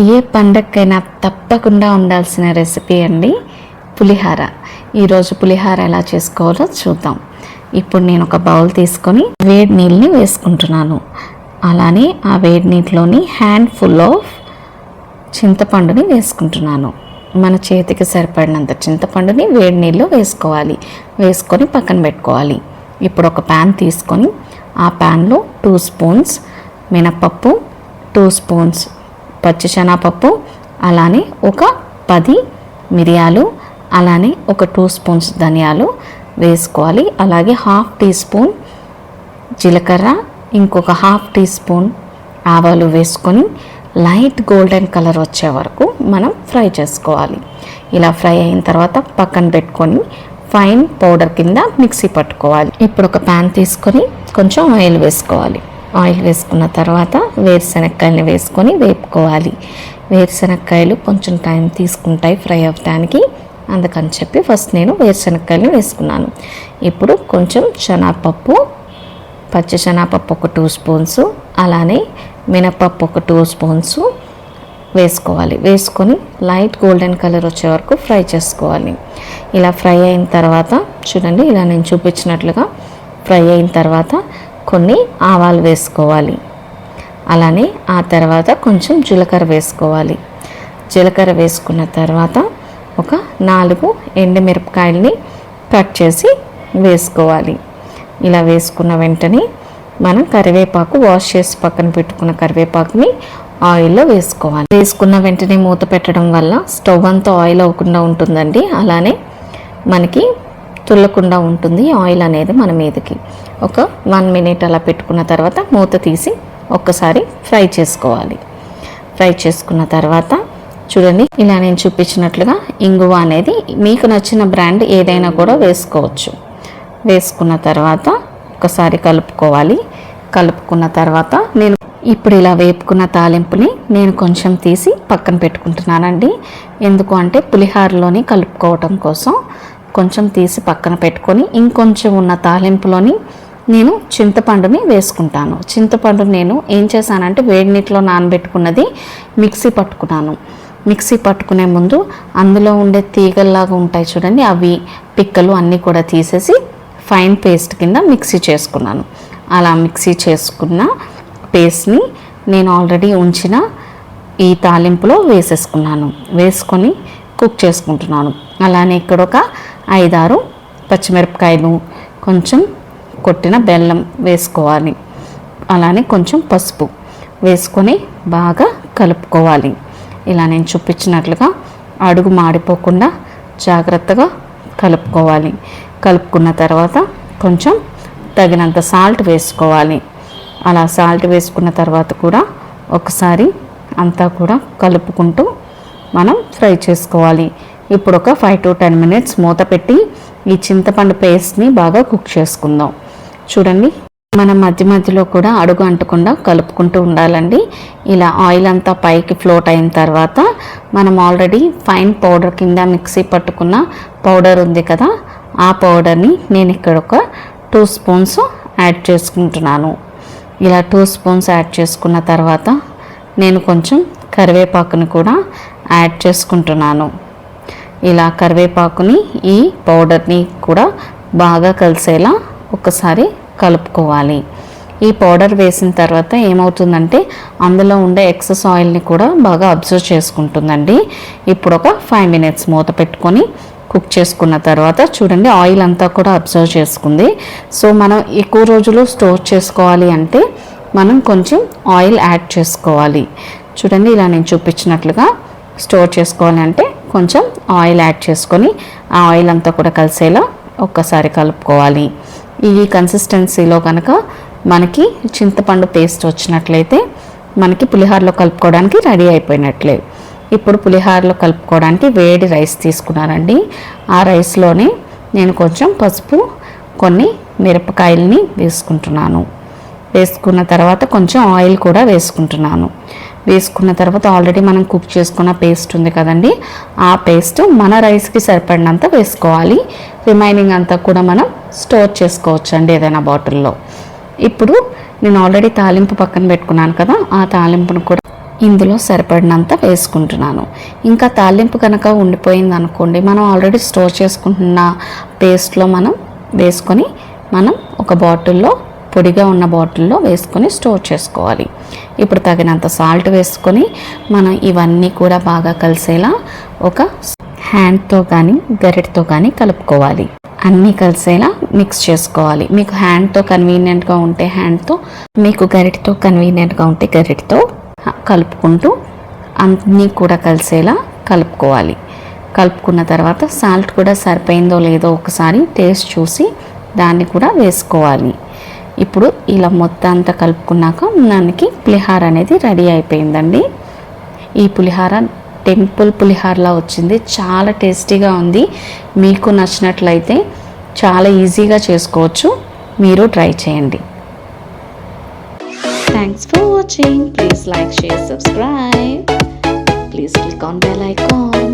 ఏ పండగకైనా తప్పకుండా ఉండాల్సిన రెసిపీ అండి పులిహార. ఈరోజు పులిహార ఎలా చేసుకోవాలో చూద్దాం. ఇప్పుడు నేను ఒక బౌల్ తీసుకొని వేడి నీళ్ళని వేసుకుంటున్నాను. అలానే ఆ వేడి నీటిలోని హ్యాండ్ ఫుల్ ఆఫ్ చింతపండుని వేసుకుంటున్నాను. మన చేతికి సరిపడినంత చింతపండుని వేడి నీళ్ళు వేసుకోవాలి. వేసుకొని పక్కన పెట్టుకోవాలి. ఇప్పుడు ఒక ప్యాన్ తీసుకొని ఆ ప్యాన్లో టూ స్పూన్స్ మినపప్పు టూ స్పూన్స్ పచ్చిశనగపప్పు అలానే ఒక పది మిరియాలు అలానే ఒక టూ స్పూన్స్ ధనియాలు వేసుకోవాలి. అలాగే హాఫ్ టీ స్పూన్ జీలకర్ర ఇంకొక హాఫ్ టీ స్పూన్ ఆవాలు వేసుకొని లైట్ గోల్డెన్ కలర్ వచ్చే వరకు మనం ఫ్రై చేసుకోవాలి. ఇలా ఫ్రై అయిన తర్వాత పక్కన పెట్టుకొని ఫైన్ పౌడర్ కింద మిక్సీ పట్టుకోవాలి. ఇప్పుడు ఒక ప్యాన్ తీసుకొని కొంచెం ఆయిల్ వేసుకోవాలి. ఆయిల్ వేసుకున్న తర్వాత వేరుశనక్కాయలు వేసుకొని వేపుకోవాలి. వేరుశనక్కాయలు కొంచెం టైం తీసుకుంటాయి ఫ్రై అవ్వడానికి అందుకని చెప్పి ఫస్ట్ నేను వేరుశనక్కాయలు వేసుకున్నాను. ఇప్పుడు కొంచెం శనగపప్పు పచ్చి శనగపప్పు ఒక టూ స్పూన్స్ అలానే మినపప్పు ఒక టూ స్పూన్స్ వేసుకోవాలి. వేసుకొని లైట్ గోల్డెన్ కలర్ వచ్చే వరకు ఫ్రై చేసుకోవాలి. ఇలా ఫ్రై అయిన తర్వాత చూడండి ఇలా నేను చూపించినట్లుగా ఫ్రై అయిన తర్వాత కొన్ని ఆవాలు వేసుకోవాలి. అలానే ఆ తర్వాత కొంచెం జీలకర్ర వేసుకోవాలి. జీలకర్ర వేసుకున్న తర్వాత ఒక నాలుగు ఎండుమిరపకాయలని కట్ చేసి వేసుకోవాలి. ఇలా వేసుకున్న వెంటనే మనం కరివేపాకు వాష్ చేసి పక్కన పెట్టుకున్న కరివేపాకుని ఆయిల్లో వేసుకోవాలి. వేసుకున్న వెంటనే మూత పెట్టడం వల్ల స్టవ్ అంతా ఆయిల్ అవ్వకుండా ఉంటుందండి. అలానే మనకి తుల్లకుండా ఉంటుంది. ఆయిల్ అనేది మన మీదకి. ఒక వన్ మినిట్ అలా పెట్టుకున్న తర్వాత మూత తీసి ఒక్కసారి ఫ్రై చేసుకోవాలి. ఫ్రై చేసుకున్న తర్వాత చూడండి ఇలా నేను చూపించినట్లుగా ఇంగువ అనేది మీకు నచ్చిన బ్రాండ్ ఏదైనా కూడా వేసుకోవచ్చు. వేసుకున్న తర్వాత ఒకసారి కలుపుకోవాలి. కలుపుకున్న తర్వాత నేను ఇప్పుడు ఇలా వేపుకున్న తాలింపుని నేను కొంచెం తీసి పక్కన పెట్టుకుంటున్నానండి. ఎందుకు అంటే పులిహారలోని కలుపుకోవటం కోసం కొంచెం తీసి పక్కన పెట్టుకొని ఇంకొంచెం ఉన్న తాలింపులోని నేను చింతపండుని వేసుకుంటాను. చింతపండు నేను ఏం చేశానంటే వేడి నీటిలో నానబెట్టుకున్నది మిక్సీ పట్టుకున్నాను. మిక్సీ పట్టుకునే ముందు అందులో ఉండే తీగల్లాగా ఉంటాయి చూడండి అవి పిక్కలు అన్నీ కూడా తీసేసి ఫైన్ పేస్ట్ కింద మిక్సీ చేసుకున్నాను. అలా మిక్సీ చేసుకున్న పేస్ట్ని నేను ఆల్రెడీ ఉంచిన ఈ తాలింపులో వేసేసుకున్నాను. వేసుకొని కుక్ చేసుకుంటున్నాను. అలానే ఇక్కడ ఒక ఐదారు పచ్చిమిరపకాయలు కొంచెం కొట్టిన బెల్లం వేసుకోవాలి. అలానే కొంచెం పసుపు వేసుకొని బాగా కలుపుకోవాలి. ఇలా నేను చూపించినట్లుగా అడుగు మాడిపోకుండా జాగ్రత్తగా కలుపుకోవాలి. కలుపుకున్న తర్వాత కొంచెం తగినంత సాల్ట్ వేసుకోవాలి. అలా సాల్ట్ వేసుకున్న తర్వాత కూడా ఒకసారి అంతా కూడా కలుపుకుంటూ మనం ఫ్రై చేసుకోవాలి. ఇప్పుడు ఒక ఫైవ్ టు టెన్ మినిట్స్ మూత పెట్టి ఈ చింతపండు పేస్ట్ని బాగా కుక్ చేసుకుందాం. చూడండి మనం మధ్య మధ్యలో కూడా అడుగు అంటకుండా కలుపుకుంటూ ఉండాలండి. ఇలా ఆయిల్ అంతా పైకి ఫ్లోట్ అయిన తర్వాత మనం ఆల్రెడీ ఫైన్ పౌడర్ కింద మిక్సీ పట్టుకున్న పౌడర్ ఉంది కదా ఆ పౌడర్ని నేను ఇక్కడ ఒక టూ స్పూన్స్ యాడ్ చేసుకుంటున్నాను. ఇలా టూ స్పూన్స్ యాడ్ చేసుకున్న తర్వాత నేను కొంచెం కరివేపాకుని కూడా యాడ్ చేసుకుంటున్నాను. ఇలా కరివేపాకుని ఈ పౌడర్ని కూడా బాగా కలిసేలా ఒకసారి కలుపుకోవాలి. ఈ పౌడర్ వేసిన తర్వాత ఏమవుతుందంటే అందులో ఉండే ఎక్సెస్ ఆయిల్ని కూడా బాగా అబ్జర్వ్ చేసుకుంటుందండి. ఇప్పుడు ఒక ఫైవ్ మినిట్స్ మూత పెట్టుకొని కుక్ చేసుకున్న తర్వాత చూడండి ఆయిల్ అంతా కూడా అబ్జర్వ్ చేసుకుంది. సో మనం ఎక్కువ రోజులు స్టోర్ చేసుకోవాలి అంటే మనం కొంచెం ఆయిల్ యాడ్ చేసుకోవాలి. చూడండి ఇలా నేను చూపించినట్లుగా స్టోర్ చేసుకోవాలి అంటే కొంచెం ఆయిల్ యాడ్ చేసుకొని ఆ ఆయిల్ అంతా కూడా కలిసేలా ఒక్కసారి కలుపుకోవాలి. ఈ కన్సిస్టెన్సీలో కనుక మనకి చింతపండు పేస్ట్ వచ్చినట్లయితే మనకి పులిహోరలో కలుపుకోవడానికి రెడీ అయిపోయినట్లే. ఇప్పుడు పులిహోరలో కలుపుకోవడానికి వేడి రైస్ తీసుకున్నానండి. ఆ రైస్లోనే నేను కొంచెం పసుపు కొన్ని మిరపకాయలని వేసుకుంటున్నాను. వేసుకున్న తర్వాత కొంచెం ఆయిల్ కూడా వేసుకుంటున్నాను. వేసుకున్న తర్వాత ఆల్రెడీ మనం కుక్ చేసుకున్న పేస్ట్ ఉంది కదండి. ఆ పేస్ట్ మన రైస్కి సరిపడినంత వేసుకోవాలి. రిమైనింగ్ అంతా కూడా మనం స్టోర్ చేసుకోవచ్చు అండి ఏదైనా బాటిల్లో ఇప్పుడు నేను ఆల్రెడీ తాలింపు పక్కన పెట్టుకున్నాను కదా ఆ తాలింపును కూడా ఇందులో సరిపడినంత వేసుకుంటున్నాను. ఇంకా తాలింపు కనుక ఉండిపోయింది అనుకోండి మనం ఆల్రెడీ స్టోర్ చేసుకుంటున్న పేస్ట్లో మనం వేసుకొని మనం ఒక బాటిల్లో పొడిగా ఉన్న బాటిల్లో వేసుకొని స్టోర్ చేసుకోవాలి. ఇప్పుడు తగినంత సాల్ట్ వేసుకొని మనం ఇవన్నీ కూడా బాగా కలిసేలా ఒక హ్యాండ్తో కానీ గరిటతో కానీ కలుపుకోవాలి. అన్నీ కలిసేలా మిక్స్ చేసుకోవాలి. మీకు హ్యాండ్తో కన్వీనియంట్గా ఉంటే హ్యాండ్తో మీకు గరిటతో కన్వీనియంట్గా ఉంటే గరిటతో కలుపుకుంటూ అన్నీ కూడా కలిసేలా కలుపుకోవాలి. కలుపుకున్న తర్వాత సాల్ట్ కూడా సరిపోయిందో లేదో ఒకసారి టేస్ట్ చూసి దాన్ని కూడా వేసుకోవాలి. ఇప్పుడు ఇలా మొత్తం అంతా కలుపుకున్నాక మనకి పులిహార అనేది రెడీ అయిపోయిందండి. ఈ పులిహార టెంపుల్ పులిహారలా వచ్చింది. చాలా టేస్టీగా ఉంది. మీకు నచ్చినట్లయితే చాలా ఈజీగా చేసుకోవచ్చు. మీరు ట్రై చేయండి. Thanks for watching please like share subscribe please click on bell icon